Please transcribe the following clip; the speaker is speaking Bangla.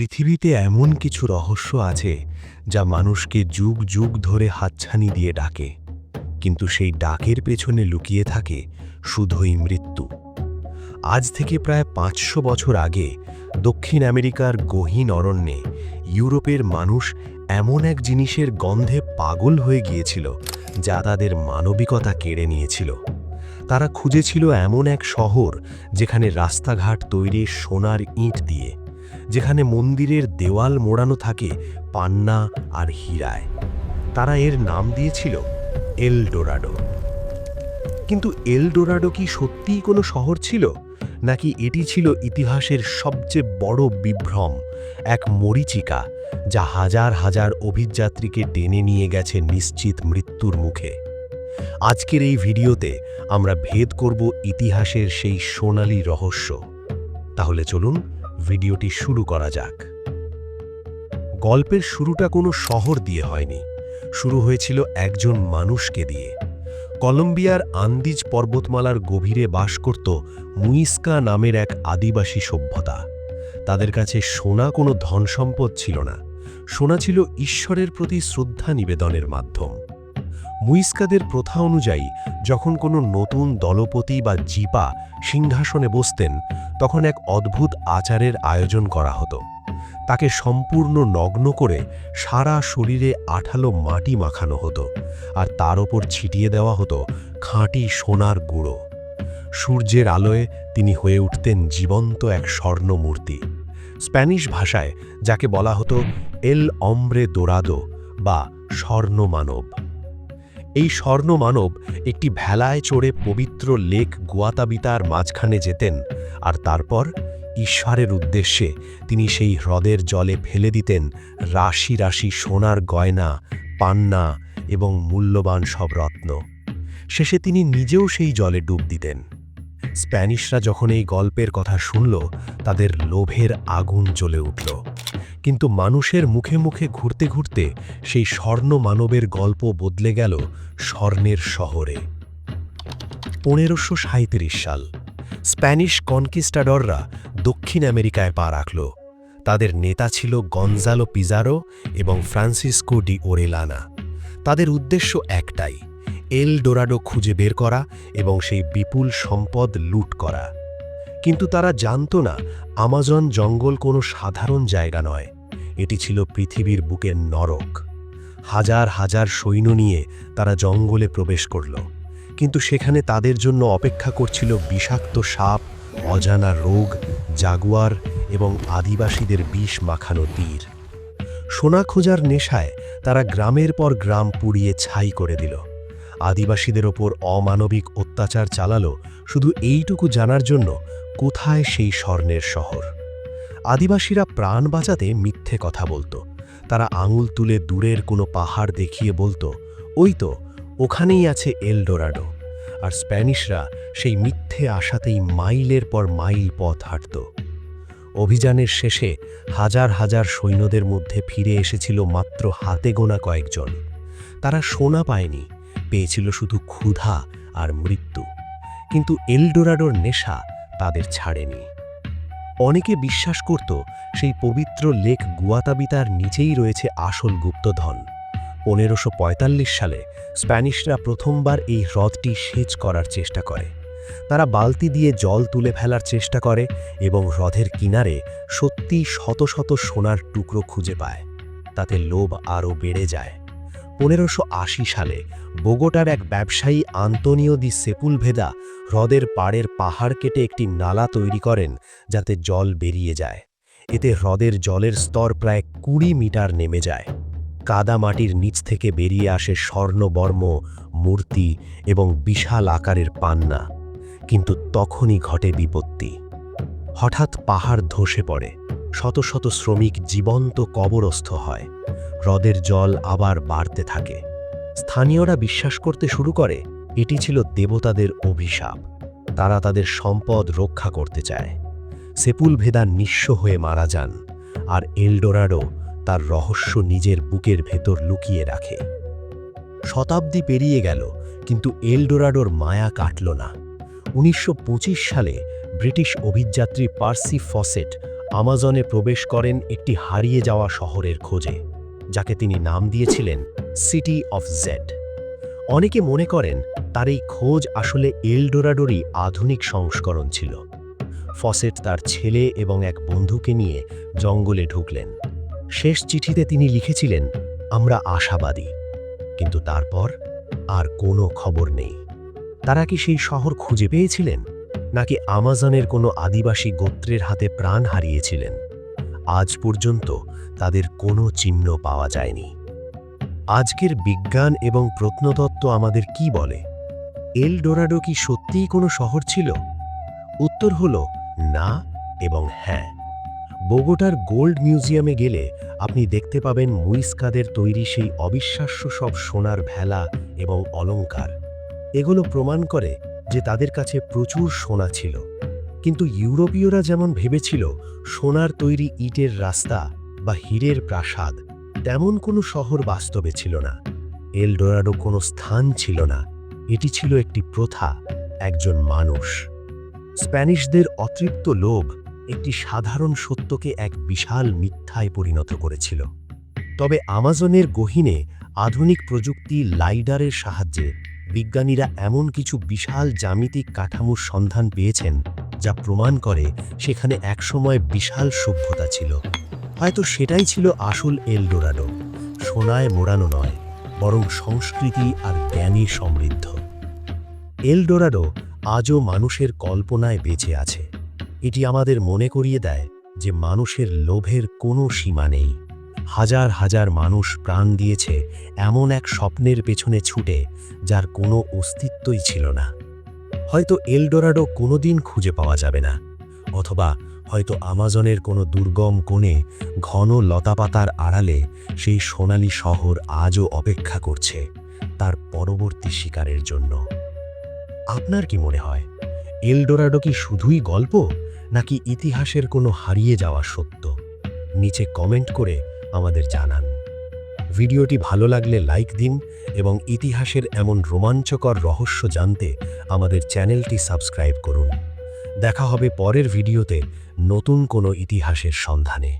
পৃথিবীতে এমন কিছু রহস্য আছে যা মানুষকে যুগ যুগ ধরে হাতছানি দিয়ে ডাকে। কিন্তু সেই ডাকের পেছনে লুকিয়ে থাকে শুধুই মৃত্যু। আজ থেকে প্রায় পাঁচশো বছর আগে দক্ষিণ আমেরিকার গহীন অরণ্যে ইউরোপের মানুষ এমন এক জিনিসের গন্ধে পাগল হয়ে গিয়েছিল যা তাদের মানবিকতা কেড়ে নিয়েছিল। তারা খুঁজেছিল এমন এক শহর যেখানে রাস্তাঘাট তৈরি সোনার ইঁট দিয়ে যেখানে মন্দিরের দেওয়াল মোড়ানো থাকে পান্না আর হীরায়। তারা এর নাম দিয়েছিল এল ডোরাডো কিন্তু এল ডোরাডো কি সত্যিই কোনো শহর ছিল? নাকি এটি ছিল ইতিহাসের সবচেয়ে বড় বিভ্রম, এক মরিচিকা, যা হাজার হাজার অভিযাত্রীকে টেনে নিয়ে গেছে নিশ্চিত মৃত্যুর মুখে? আজকের এই ভিডিওতে আমরা ভেদ করব ইতিহাসের সেই সোনালী রহস্য। তাহলে চলুন ভিডিওটি শুরু করা যাক। গল্পের শুরুটা কোনো শহর দিয়ে হয়নি। শুরু হয়েছিল একজন মানুষকে দিয়ে। কলম্বিয়ার আন্দিজ পর্বতমালার গভীরে বাস করত মুইস্কা নামের এক আদিবাসী সভ্যতা। তাদের কাছে সোনা কোনো ধনসম্পদ ছিল না। সোনা ছিল ঈশ্বরের প্রতি শ্রদ্ধা নিবেদনের মাধ্যম। মুইস্কাদের প্রথা অনুযায়ী, যখন কোনো নতুন দলপতি বা জিপা সিংহাসনে বসতেন, তখন এক অদ্ভুত আচারের আয়োজন করা হতো। তাকে সম্পূর্ণ নগ্ন করে সারা শরীরে আঠালো মাটি মাখানো হতো আর তার ওপর ছিটিয়ে দেওয়া হতো খাঁটি সোনার গুঁড়ো। সূর্যের আলোয় তিনি হয়ে উঠতেন জীবন্ত এক স্বর্ণমূর্তি। স্প্যানিশ ভাষায় যাকে বলা হতো এল অম্রে দোরাদো বা স্বর্ণমানব। এই স্বর্ণমানব একটি ভেলায় চড়ে পবিত্র লেক গুয়াতাবিতার মাঝখানে যেতেন আর তারপর ঈশ্বরের উদ্দেশ্যে তিনি সেই হ্রদের জলে ফেলে দিতেন রাশি রাশি সোনার গয়না, পান্না এবং মূল্যবান সব রত্ন। শেষে তিনি নিজেও সেই জলে ডুব দিতেন। স্প্যানিশরা যখন এই গল্পের কথা শুনল, তাদের লোভের আগুন জ্বলে উঠল। কিন্তু মানুষের মুখে মুখে ঘুরতে ঘুরতে সেই স্বর্ণ মানবের গল্প বদলে গেল স্বর্ণের শহরে। পনেরোশো সাল, স্প্যানিশ কনকিস্টাডররা দক্ষিণ আমেরিকায় পা রাখল। তাদের নেতা ছিল গনজালো পিজারো এবং ফ্রান্সিসকো ডি ওরেলানা। তাদের উদ্দেশ্য একটাই এল ডোরাডো খুঁজে বের করা এবং সেই বিপুল সম্পদ লুট করা। কিন্তু তারা জানত না, আমাজন জঙ্গল কোনো সাধারণ জায়গা নয়। এটি ছিল পৃথিবীর বুকের নরক। হাজার হাজার সৈন্য নিয়ে তারা জঙ্গলে প্রবেশ করল। কিন্তু সেখানে তাদের জন্য অপেক্ষা করছিল বিষাক্ত সাপ, অজানা রোগ, জাগুয়ার এবং আদিবাসীদের বিষ মাখানো তীর। সোনা খোঁজার নেশায় তারা গ্রামের পর গ্রাম পুড়িয়ে ছাই করে দিল। আদিবাসীদের ওপর অমানবিক অত্যাচার চালালো। শুধু এইটুকু জানার জন্য কোথায় সেই স্বর্ণের শহর? আদিবাসীরা প্রাণ বাঁচাতে মিথ্যে কথা বলতো। তারা আঙুল তুলে দূরের কোনো পাহাড় দেখিয়ে বলতো, ওই তো, ওখানেই আছে এলডোরাডো। আর স্প্যানিশরা সেই মিথ্যে আশাতেই মাইলের পর মাইল পথ হাঁটত। অভিযানের শেষে হাজার হাজার সৈন্যদের মধ্যে ফিরে এসেছিল মাত্র হাতে গোনা কয়েকজন। তারা সোনা পায়নি, পেয়েছিল শুধু ক্ষুধা আর মৃত্যু। কিন্তু এলডোরাডোর নেশা তাদের ছাড়েনি। অনেকে বিশ্বাস করত সেই পবিত্র লেক গুয়াতাবিতার নিচেই রয়েছে আসল গুপ্তধন। পনেরোশো সালে স্প্যানিশরা প্রথমবার এই হ্রদটি সেচ করার চেষ্টা করে। তারা বালতি দিয়ে জল তুলে ফেলার চেষ্টা করে এবং হ্রদের কিনারে সত্যি শত শত সোনার টুকরো খুঁজে পায়। তাতে লোভ আরও বেড়ে যায়। পনেরোশো সালে বোগোটার এক ব্যবসায়ী আন্তনিও দি সেপুলভেদা হ্রদের পাড়ের পাহাড় কেটে একটি নালা তৈরি করেন যাতে জল বেরিয়ে যায়। এতে হ্রদের জলের স্তর প্রায় কুড়ি মিটার নেমে যায়। কাদা মাটির নিচ থেকে বেরিয়ে আসে স্বর্ণবর্ম, মূর্তি এবং বিশাল আকারের পান্না। কিন্তু তখনই ঘটে বিপত্তি। হঠাৎ পাহাড় ধসে পড়ে। শত শত শ্রমিক জীবন্ত কবরস্থ হয়। হ্রদের জল আবার বাড়তে থাকে। স্থানীয়রা বিশ্বাস করতে শুরু করে, এটি ছিল দেবতাদের অভিশাপ। তারা তাদের সম্পদ রক্ষা করতে চায়। সেপুল সেপুলভেদা নিঃস্ব হয়ে মারা যান, আর এলডোরাডো তার রহস্য নিজের বুকের ভেতর লুকিয়ে রাখে। শতাব্দী পেরিয়ে গেল, কিন্তু এলডোরাডোর মায়া কাটল না। উনিশশো পঁচিশ সালে ব্রিটিশ অভিযাত্রী পার্সি ফসেট আমাজনে প্রবেশ করেন একটি হারিয়ে যাওয়া শহরের খোঁজে, যাকে তিনি নাম দিয়েছিলেন সিটি অফ জেড। অনেকে মনে করেন তার এই খোঁজ আসলে এলডোরাডোরই আধুনিক সংস্করণ ছিল। ফসেট তার ছেলে এবং এক বন্ধুকে নিয়ে জঙ্গলে ঢুকলেন। শেষ চিঠিতে তিনি লিখেছিলেন, আমরা আশাবাদী। কিন্তু তারপর আর কোনো খবর নেই। তারা কি সেই শহর খুঁজে পেয়েছিলেন? নাকি আমাজনের কোনো আদিবাসী গোত্রের হাতে প্রাণ হারিয়েছিলেন? আজ পর্যন্ত তাদের কোনো চিহ্ন পাওয়া যায়নি। আজকের বিজ্ঞান এবং প্রত্নতত্ত্ব আমাদের কি বলে? এল ডোরাডো কি সত্যিই কোনো শহর ছিল? উত্তর হল না এবং হ্যাঁ। বোগোটার গোল্ড মিউজিয়ামে গেলে আপনি দেখতে পাবেন মুইস্কাদের তৈরি সেই অবিশ্বাস্য সব সোনার ভেলা এবং অলংকার। এগুলো প্রমাণ করে যে তাদের কাছে প্রচুর সোনা ছিল। কিন্তু ইউরোপীয়রা যেমন ভেবেছিল, সোনার তৈরি ইটের রাস্তা বা হীরের প্রাসাদ তেমন কোনো শহর বাস্তবে ছিল না। এলডোরাডো কোনো স্থান ছিল না। এটি ছিল একটি প্রথা, একজন মানুষ। স্প্যানিশদের অতৃপ্ত লোভ একটি সাধারণ সত্যকে এক বিশাল মিথ্যায় পরিণত করেছিল। তবে আমাজনের গহীনে আধুনিক প্রযুক্তি লাইডারের সাহায্যে বিজ্ঞানীরা এমন কিছু বিশাল জ্যামিতিক কাঠামোর সন্ধান পেয়েছেন, যা প্রমাণ করে সেখানে একসময় বিশাল সভ্যতা ছিল। হয়তো সেটাই ছিল আসল এলডোরাডো, সোনায় মোড়ানো নয়, বরং সংস্কৃতি আর জ্ঞানী সমৃদ্ধ। এলডোরাডো আজও মানুষের কল্পনায় বেঁচে আছে। এটি আমাদের মনে করিয়ে দেয় যে মানুষের লোভের কোনো সীমা নেই। হাজার হাজার মানুষ প্রাণ দিয়েছে এমন এক স্বপ্নের পেছনে ছুটে, যার কোনো অস্তিত্বই ছিল না। হয়তো এলডোরাডো কোনোদিন খুঁজে পাওয়া যাবে না, অথবা হয়তো আমাজনের কোনো দুর্গম কোণে ঘন লতাপাতার আড়ালে সেই সোনালি শহর আজও অপেক্ষা করছে তার পরবর্তী শিকারের জন্য। আপনার কি মনে হয়, এলডোরাডো কি শুধুই গল্প, নাকি ইতিহাসের কোনো হারিয়ে যাওয়া সত্য? নিচে কমেন্ট করে আমাদের জানান। ভিডিওটি ভালো লাগলে লাইক দিন এবং ইতিহাসের এমন রোমাঞ্চকর রহস্য জানতে আমাদের চ্যানেলটি সাবস্ক্রাইব করুন। দেখা হবে পরের ভিডিওতে নতুন কোনো ইতিহাসের সন্ধানে।